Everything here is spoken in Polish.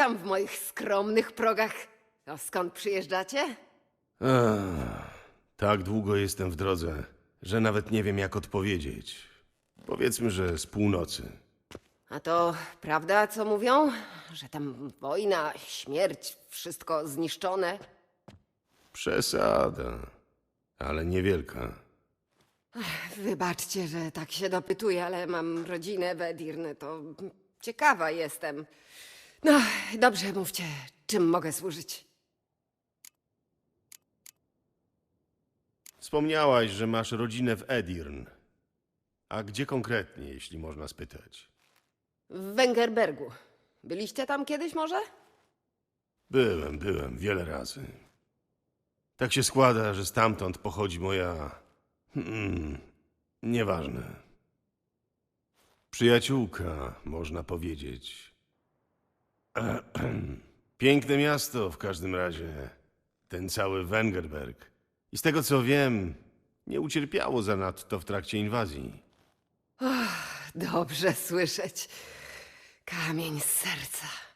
Tam w moich skromnych progach. A skąd przyjeżdżacie? Ach, tak długo jestem w drodze, że nawet nie wiem, jak odpowiedzieć. Powiedzmy, że z północy. A to prawda, co mówią? Że tam wojna, śmierć, wszystko zniszczone? Przesada, ale niewielka. Wybaczcie, że tak się dopytuję, ale mam rodzinę w Edirne, to ciekawa jestem. No, dobrze, mówcie, czym mogę służyć? Wspomniałaś, że masz rodzinę w Edirn. A gdzie konkretnie, jeśli można spytać? W Węgerbergu. Byliście tam kiedyś może? Byłem, byłem, wiele razy. Tak się składa, że stamtąd pochodzi moja. Hmm, nieważne. Przyjaciółka, można powiedzieć. Piękne miasto w każdym razie. Ten cały Wengerberg. I z tego co wiem, nie ucierpiało zanadto w trakcie inwazji. Dobrze słyszeć. Kamień z serca.